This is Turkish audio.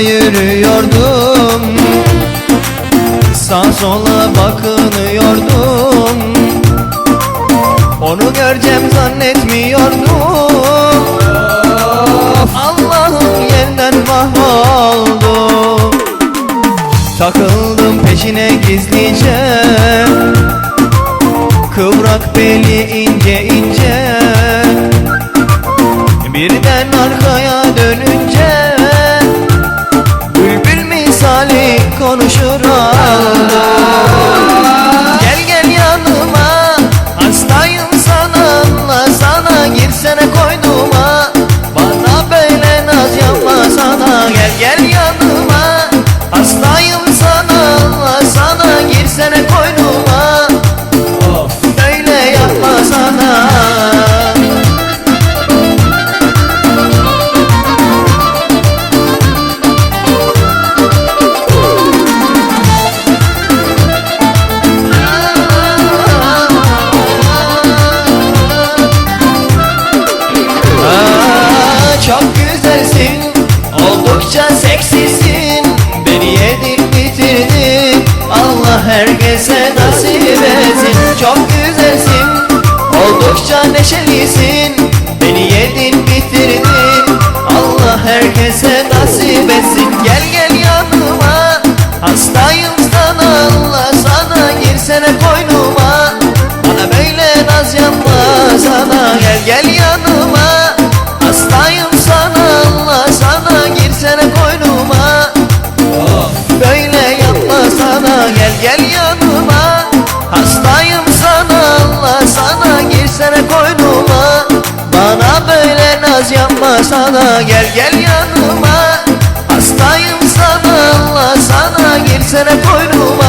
yürüyordum. Sağ sola bakınıyordum. Onu göreceğim zannetmiyordum. Allah'ım yerden mahvoldum Takıldım peşine gizlice. Kıvrak beli ince ince Oldukça seksisin Beni yedin bitirdin. Allah herkese nasip etsin Çok güzelsin. Oldukça neşelisin Beni yedin bitirdin. Allah herkese nasip etsin. Gel gel yanıma Hastayım sana Allah sana Girsene naz yapma sana Gel gel yanıma. Hastayım sana Allah sana Girsene koynuma